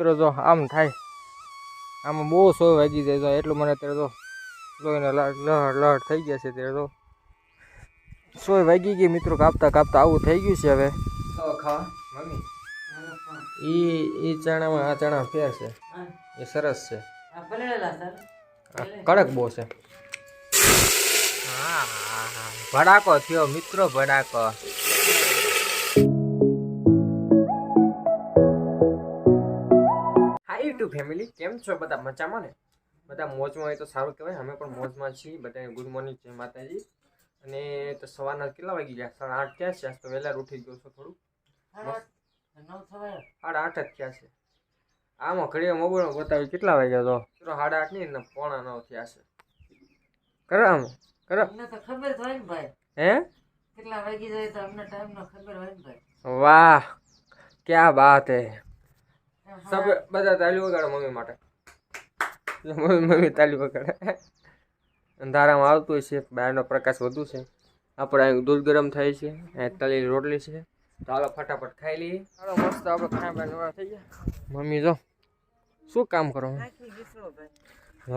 મિત્રો જો આમ થાય. આમાં બહુ સોય વાગી જાય તો એટલું મને અત્યારે તો જોઈને લહડ લહડ થઈ ગયા છે ત્યારે તો સોય વાગી ગઈ મિત્રો કાપતા કાપતા આવું થઈ ગયું છે હવે. ખાવા મમ્મી. ઈ ઈ ચણામાં આ ચણા ફેર છે. એ સરસ છે. કડક બહુ છે. હા હા હા. ભડાકો થયો મિત્રો ભડાકો. યુટ્યુબ ફેમિલી કેમ છો બધા? મજામાં ને? બધા મોજમાં હોય તો સારું કહેવાય. અમે પણ મોજમાં છીએ. બધાને ગુડ મોર્નિંગ જય માતાજી. અને તો સવારના કેટલા વાગી ગયા? સાડા આઠ થયા છે. આજ તો વહેલા ઉઠી ગયો છો થોડું સાડા આઠ જ થયા છે. આમાં ઘડીએ મોબાઈલ બતાવી કેટલા વાગ્યા તો? ચલો સાડા આઠ નહીં ને પોણા નવ થયા છે. કરો આમ. કરો. ખબર હોય ને ભાઈ. હે? કેટલા વાગી જાય તો અમને ટાઈમ નો ખબર હોય ને ભાઈ. વાહ. ક્યા બાત હે? સબ બધા તાલી વગાડો મમ્મી માટે. મમ્મી મમ્મી તાલી વગાડે. અંધારામાં આવતું છે બહારનો પ્રકાશ વધુ છે. આપણે અહીં દૂધ ગરમ થાય છે અહીં તળેલી રોટલી છે. ચાલો ફટાફટ ખાઈ લઈએ. ચાલો મસ્ત આપણે ખાઈ નવા થઈ ગયા. મમ્મી જો. શું કામ કરો?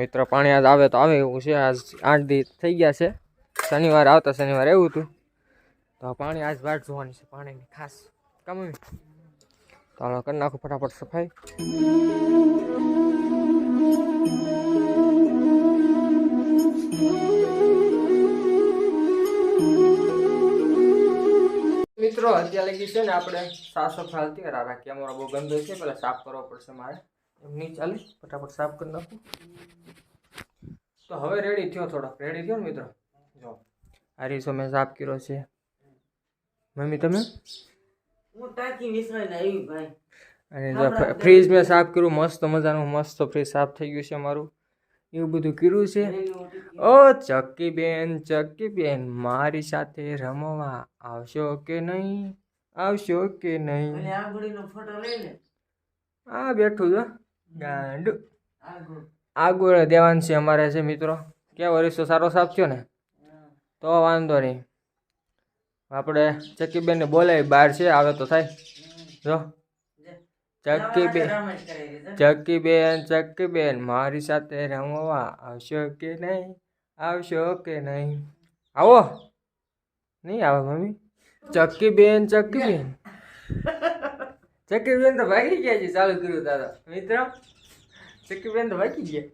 મિત્ર પાણી આજ આવે તો આવે એવું છે. આજ આઠ દી થઈ ગયા છે. શનિવાર આવતા શનિવાર એવું હતું. તો પાણી આજ વાટ જોવાની છે પાણીની ખાસ. કામ મમ્મી તો હાલો કરી નાખો ફટાફટ સફાઈ મિત્રો અત્યારે લગી છે ને આપણે સાફ સફાઈ હાલતી રા રાખી અમારો બહુ ગંદો છે પેલા સાફ કરવો પડશે મારે એમ નહીં ચાલે ફટાફટ સાફ કરી નાખું તો હવે રેડી થયો થોડોક રેડી થયો ને મિત્રો જો આ રીસો મેં સાફ કર્યો છે મમ્મી તમે અને જો ફ્રીજ મેં સાફ કર્યું મસ્ત મજાનું મસ્ત ફ્રીજ સાફ થઈ ગયું છે મારું. એવું બધું કર્યું છે? ઓ ચક્કી બેન ચક્કી બેન મારી સાથે રમવા આવશો કે નહીં? આવશો કે નહીં? આંગળીનો ફોટો લઈ આ બેઠું જો ગાંડું. આગળ. આગળ દેવાન છે અમારે છે મિત્રો. ક્યાં વરિષ્ઠ સારો સાફ થયો ને? તો વાંધો નહીં. આપણે ચકીબેનને બોલાવી બહાર છે આવે તો થાય. જો. ચક્કીબેન ચક્કીબેન ચક્કીબેન મારી સાથે રમવા આવશો કે નહીં? આવશો કે નહીં? આવો. નહીં આવે મમ્મી. ચક્કીબેન ચક્કીબેન. ચક્કીબેન તો ભાગી ગયા છે ચાલુ કર્યું દાદા મિત્ર ચક્કીબેન તો ભાગી ગયા.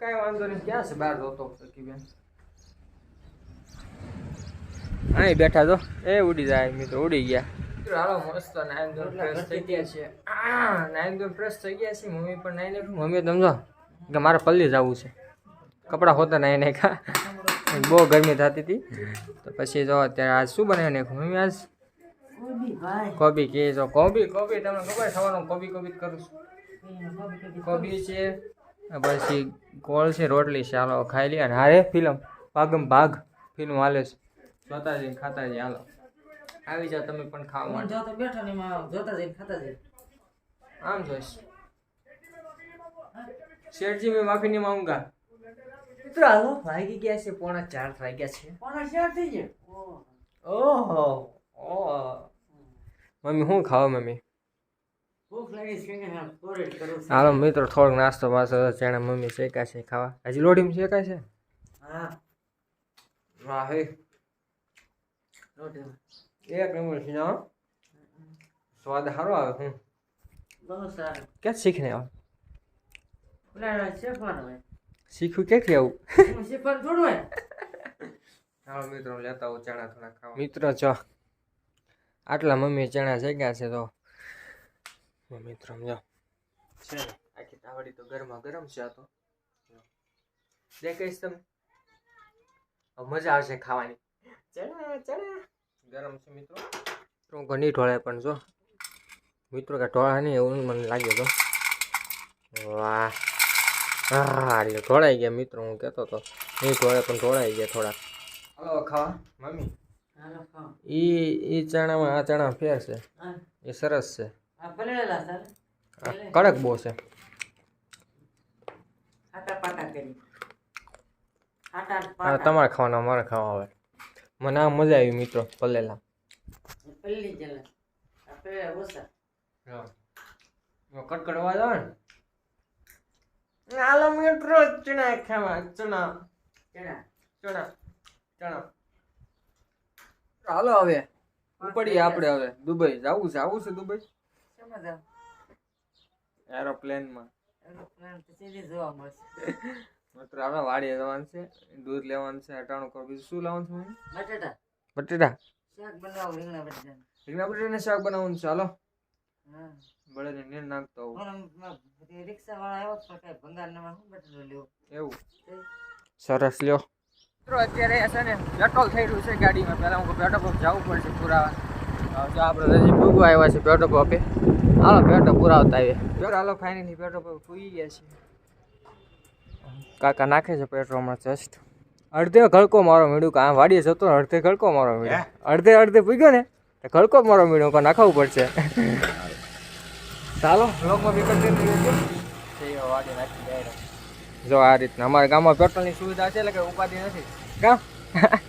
કાંઈ વાંધો નહીં. ક્યાં છે બહાર જોતો સખીબેન અહીં બેઠા તો એ ઉડી જાય મિત્રો ઉડી ગયા. હાલો મસ્ત નાઈન ફ્રેશ થઈ ગયા છે. આ નાઈન ધોન ફ્રેશ થઈ ગયા છે. મમ્મી પણ નાઈ નાખ્યું મમ્મી સમજો કે મારે પલ્લી જવું છે. કપડાં હોતા નાઈ નાખ્યા બહુ ગરમી થતી હતી. તો પછી જો અત્યારે આજ શું બનાવી નાખ્યું? મમ્મી આજ? કોબી કોબી કે જો કોબી કોબી તમને ખબર થવાનું કોબી કોબી કરું છું. કોબી છે પછી કોળ છે રોટલી છે. હાલો ખાઈ લે. અને હારે ફિલ્મ ભાગમ ભાગ ફિલ્મ હાલે છે. જોતા જઈને ખાતા જઈએ હાલો. આવી જાઓ તમે પણ ખાવા માટે. જો તો બેઠો ને જોતા જઈને ખાતા જઈએ. આમ જોઈશ. શેઠજી મેં માફી નહીં માંગુંગા મિત્રો હાલો. વાગી ગયા છે પોણા ચાર વાગ્યા છે. પોણા ચાર થઈ ગયા? ઓહો. ઓહો. મમ્મી શું ખાવા મમ્મી? ભૂખ લાગી છે કે હા કોરેટ કરું છું. હાલો મિત્રો થોડોક નાસ્તો પાછો ચણા મમ્મી શેકા છે ખાવા. હજી લોડીમાં શેકાય છે હા. વાહ. એક નંબર છે હા. સ્વાદ સારો આવે હું બહુ સારો. ક્યાં શીખને આવે? શીખવું ક્યાંથી આવું? શીખવાનું થોડું હોય. હા મિત્રો લેતા આવું ચણા થોડા ખાવા. મિત્રો જો. આટલા મમ્મી ચણા શેક્યા છે તો. મિત્રો જો. છે ને આખી તાવડી તો ગરમા ગરમ છે આ તો. દેખાઈશ તમે હવે મજા આવશે ખાવાની. ચણા ચણા. ગરમ છે મિત્રો. મિત્રો ઘણી ઢોળે પણ જો. મિત્રો કે ઢોળા નહીં એવું મને લાગે તો વાહ. હા એટલે ઢોળાઈ ગયા મિત્રો હું કહેતો હતો નહીં ઢોળે પણ ઢોળાઈ ગયા થોડા હલો ખાવા? મમ્મી? હાલો ખાઓ. ઈ ઈ ચણામાં આ ચણા ફેર છે. એ સરસ છે. કડક બહુ છે. આટા પાટા કરી. આટા આ પાટા. તમારે ખાવાના મારે ખાવા આવે. મને આ મજા આવી મિત્રો પલેલા. પલ્લી જલા આપણે ઓસા હા. અવાજ આવે ને. આલો મિત્રો ચણા ખાવા ચણા. ચણા. ચણા. ચણા. હાલો હવે ઉપડીએ આપણે હવે દુબઈ. જવું છે આવું છે દુબઈ? એરોપ્લેનમાં એરોપ્લેન તો સીધી જોવા મળશે. મિત્રો આપણે વાડીએ જવાનું છે દૂધ લેવાનું છે અટાણું કરો. બીજું શું લાવવાનું છે બટેટા. બટેટા. શાક બનાવો રીંગણા બટેટા. રીંગણા બટેટાને શાક બનાવવાનું છે હાલો. બળદને નીર નાખતો રિક્ષા વાળા આવ્યો પણ કઈ ભંગાર ના શું બટેટો લેવો? એવું. સરસ લ્યો. મિત્રો અત્યારે છે ને પેટ્રોલ થઈ રહ્યું છે ગાડીમાં. પહેલાં હું પેટ્રોલ પંપ જવું પડશે પુરાવા. જો આપણે હજી ભૂગવા આવ્યા છે પેટ્રોલ પંપે. હાલો પેટ્રોલ પુરાવતા આવીએ. પેટ્રોલ હાલો ફાઇનલી પેટ્રોલ પંપ પૂરી ગયા છે કાકા નાખે છે પેટ્રોલ હમણાં જસ્ટ અડધે ગળકો મારો મીડું આ વાડીએ જતો ને અડધે ગળકો મારો મીડું. અડધે અડધે પૂગ્યો ને તો ગળકો મારો મીડું પણ નાખવું પડશે. ચાલો બ્લોગમાં વાડી નાખી જાય જો આ રીતના. અમારા ગામમાં પેટ્રોલની સુવિધા છે એટલે કે ઉપાધિ નથી. કા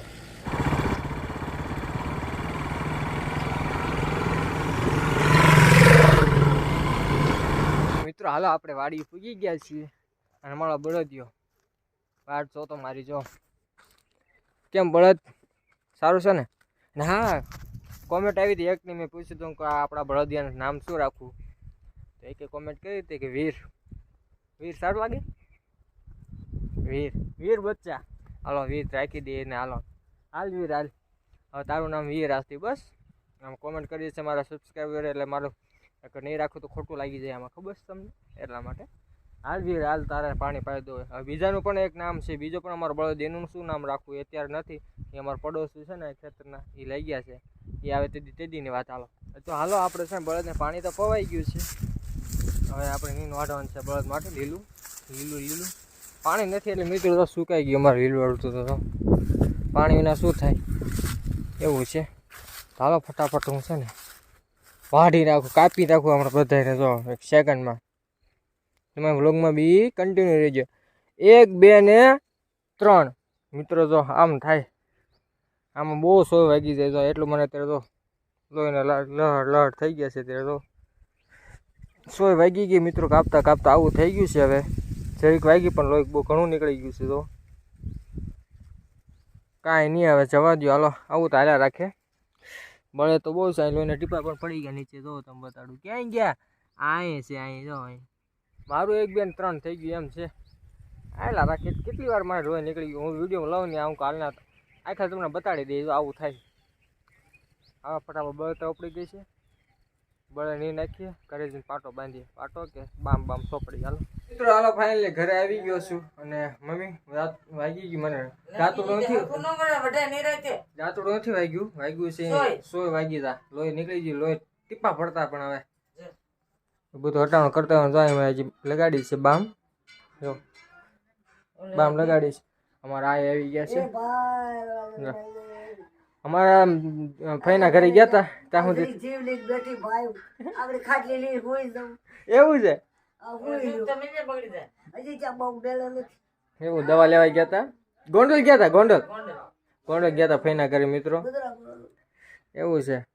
મિત્રો હાલો આપણે વાડી પૂગી ગયા છીએ. અને મારો બળદિયો વાટ જો તો મારી જો. કેમ બળદ? સારું છે ને? ને હા કોમેન્ટ આવી હતી એકની, મેં પૂછ્યું હતું કે આપણા બળદિયાનું નામ શું રાખવું? તો એકે કોમેન્ટ કરી હતી કે વીર. વીર સારું લાગે? વીર. વીર બચ્ચા. હાલો, વીર રાખી દઈએ ને હાલો. હાલ વીર, હાલ. હવે તારું નામ વીર આજથી બસ. આમ કોમેન્ટ કરી છે મારા સબસ્ક્રાઈબર એટલે મારું નહીં રાખું તો ખોટું લાગી જાય આમાં, ખબર છે તમને? એટલા માટે. હાલ વીર હાલ તારે પાણી પાઈ દો બીજાનું પણ એક નામ છે, બીજો પણ અમારો બળદ એનું શું નામ રાખવું એ અત્યારે નથી. એ અમારા પડોશી છે ને ખેતરના, એ લઈ ગયા છે. એ આવે તે તેદીની વાત, હાલો. તો હાલો, આપણે છે બળદને પાણી તો પવાઈ ગયું છે. હવે આપણે નીન વાઢવાનું છે, બળદ માટે લીલું લીલું લીલું. પાણી નથી એટલે મિત્રો તો સુકાઈ ગયું અમારે લીલું અડતું તો પાણી વિના શું થાય? એવું છે. હાલો, ફટાફટ હું છે ને વાઢી નાખું, કાપી નાખું હમણાં બધાને જો, એક સેકન્ડમાં તમારા વ્લોગમાં બી કન્ટિન્યુ રહેજો. એક, બે ને ત્રણ. મિત્રો, જો આમ થાય. આમાં બહુ સોય વાગી જાય. તો એટલું મને અત્યારે તો લોહીને લહડ લહડ થઈ ગયા છે ત્યારે તો સોય વાગી ગઈ મિત્રો, કાપતા કાપતા આવું થઈ ગયું છે હવે. જરીક વાગી પણ લોહી બહુ ઘણું નીકળી ગયું છે તો કાંઈ નહીં, હવે જવા દો હાલો, આવું તો હાલ્યા રાખે. બળે તો બહુ સારી લોહીને ટીપા પણ પડી ગયા નીચે. જો તમે બતાડું. ક્યાંય ગયા? અહીં છે અહીં જો અહીં મારું એક બેન ત્રણ થઈ ગયું એમ છે. આયલા રાખે કેટલી વાર મારે રોય નીકળી ગયું? હું વીડિયો લઉં ને આવું કાલના આખા તમને બતાડી દઈશ આવું થાય. આવા ફટાફટ બળતા ઉપડી ગઈ છે. બળે નહીં નાખીએ ઘરે જઈને પાટો બાંધીએ. પાટો કે બામ બામ સોપડી હાલો. મિત્રો હાલો ફાઇનલી ઘરે આવી ગયો છું. અને મમ્મી રાત વાગી ગઈ મને. જાતું નથી. દાંતડું નથી વાગ્યું. વાગ્યું છે સોય. સોય વાગી તા લોહી નીકળી ગયું લોહી ટીપા પડતા પણ હવે. બધું હટાણું કરતા હોય તો મેં હજી લગાડી છે બામ. જો. બામ લગાડી છે. અમારા આ આવી ગયા છે. અમારા અમ, ફઈના ઘરે ગયા હતા ત્યાં સુધી. જીવલી બેઠી ભાઈ. આગળ ખાટલી લઈ હોઈ જાઉં. એવું છે? આ હોઈ જાઉં. તમે ને બગડી જાય. હજી ત્યાં બહુ બેલો નથી. એવું દવા લેવા ગયા હતા ગોંડલ ગયા હતા ગોંડલ? ગોંડલ. ગોંડલ ગયા હતા ફઈના ઘરે મિત્રો. એવું છે.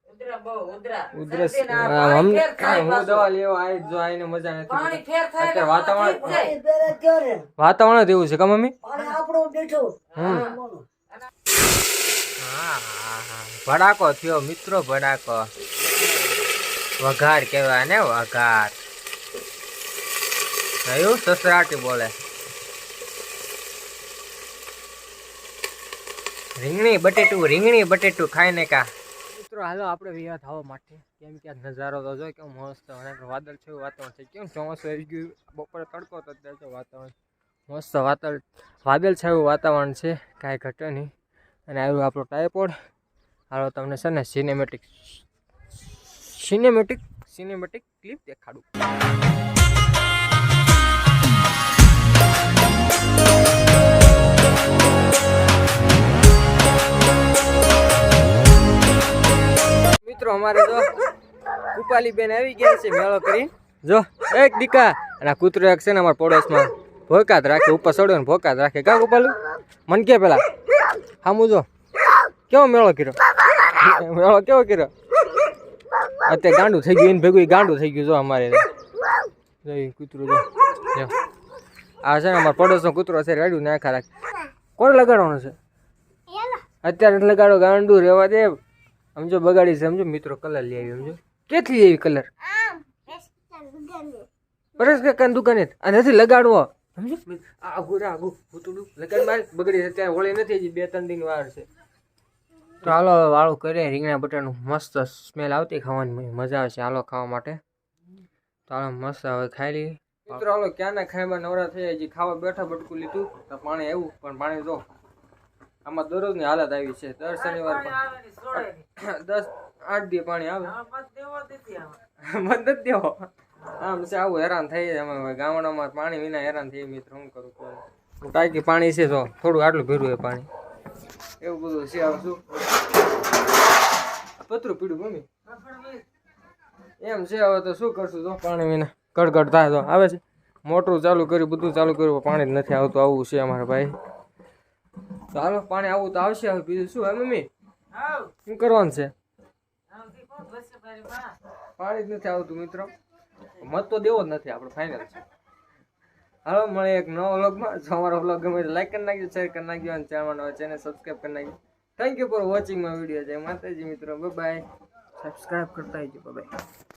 ઉધરસ. હા, દવા લેવા આવી જો આઈને મજા નથી પાણી ફેર થાય અત્યારે વાતાવરણ- વાતાવરણ જ એવું છે કા મમ્મી? પાણી આપણું હમ. હા. હા હા ભડાકો થયો મિત્રો ભડાકો. વઘાર કહેવાય ને વઘાર. થયું સસરાટી બોલે. રીંગણી બટેટું રીંગણી બટેટું ખાઈને કા મિત્રો, હાલો આપણે વિવાહ થવા માટે. કેમ કે નજારો તો જો કેવું મસ્ત અને વાદળ છે વાતાવરણ છે. કેમ ચોમાસું આવી ગયું, બપોરે તડકો તો અત્યારે વાતાવરણ. મસ્ત વાદળ છે એવું વાતાવરણ છે, કાંઈ ઘટે નહીં. અને આવ્યું આપણો ટાઈપોડ હાલો તમને છે ને સિનેમેટિક સિનેમેટિક સિનેમેટિક ક્લિપ દેખાડું. મિત્રો અમારે જો કુપાલી બેન આવી ગયા છે મેળો કરી. જો એક દીકા અને આ કૂતરો એક છે ને અમારા પડોશમાં ભોકાત રાખે ઉપર ચડ્યો ને ભોકાત રાખે. કા કુપાલું મન કે પેલા. હામું જો. કેવો મેળો કર્યો? મેળો કેવો કર્યો? અત્યારે ગાંડું થઈ ગયું એને ભેગું ગાંડું થઈ ગયું જો અમારે કૂતરું જો. આ છે ને અમારા પડોશનો કૂતરો છે રેડ્યું ને આખા રાખ. કોણ લગાડવાનું છે? અત્યારે લગાડો ગાંડું રહેવા દે. સમજો બગાડી સમજો. મિત્રો કલર લઈ આવી સમજો. કેટલી એવી કલર? પરેશ કાકાની દુકાને. આ નથી લગાડવો. સમજો? આ આગું રા આગું ભૂતડું લગાડ મારે. બગડી છે અત્યારે હોળી નથી હજી બે ત્રણ દિન વાર છે. તો હાલો વાળું કરીએ. રીંગણા બટાનું મસ્ત સ્મેલ આવતી ખાવાની. મજા આવે છે હાલો ખાવા માટે. તો હાલો મસ્ત હવે ખાઈ લઈએ. મિત્રો હાલો ક્યાંના ખાઈમાં નવરા થઈ હજી ખાવા બેઠા બટકું લીધું. તો પાણી આવ્યું પણ પાણી જો આમાં દરરોજની હાલત આવી છે. દર શનિવાર પણ દસ આઠ દી પાણી આવે. મદદ દેવો આમ. છે આવું હેરાન થઈ જાય. અમે ગામડામાં પાણી વિના હેરાન થઈ મિત્ર શું કરું કહું. ટાંકી પાણી છે તો થોડું આટલું ભેરું એ પાણી. એવું બધું છે આવું શું? પતરું પીડું મમ્મી. એમ છે હવે તો શું કરશું જો? પાણી વિના કડકડ થાય તો આવે છે. મોટરું ચાલુ કર્યું બધું ચાલુ કર્યું પાણી જ નથી આવતું. આવું છે અમારા ભાઈ. ચાલો પાણી આવું તો આવશે હવે. બીજું શું હે મમ્મી? શું કરવાનું છે? પાણી જ નથી આવતું મિત્રો. મત તો દેવો જ નથી આપણે ફાઇનલ છે. હાલો મળે એક નવો વ્લોગમાં. જો અમારો વ્લોગ ગમે તો લાઈક કરી નાખજો શેર કરી નાખજો અને ચેનલ ચેનલ સબસ્ક્રાઈબ કરી નાખજો. Thank you for watching my video જય માતાજી મિત્રો. બાય સબસ્ક્રાઈબ કરતા આવજો બાય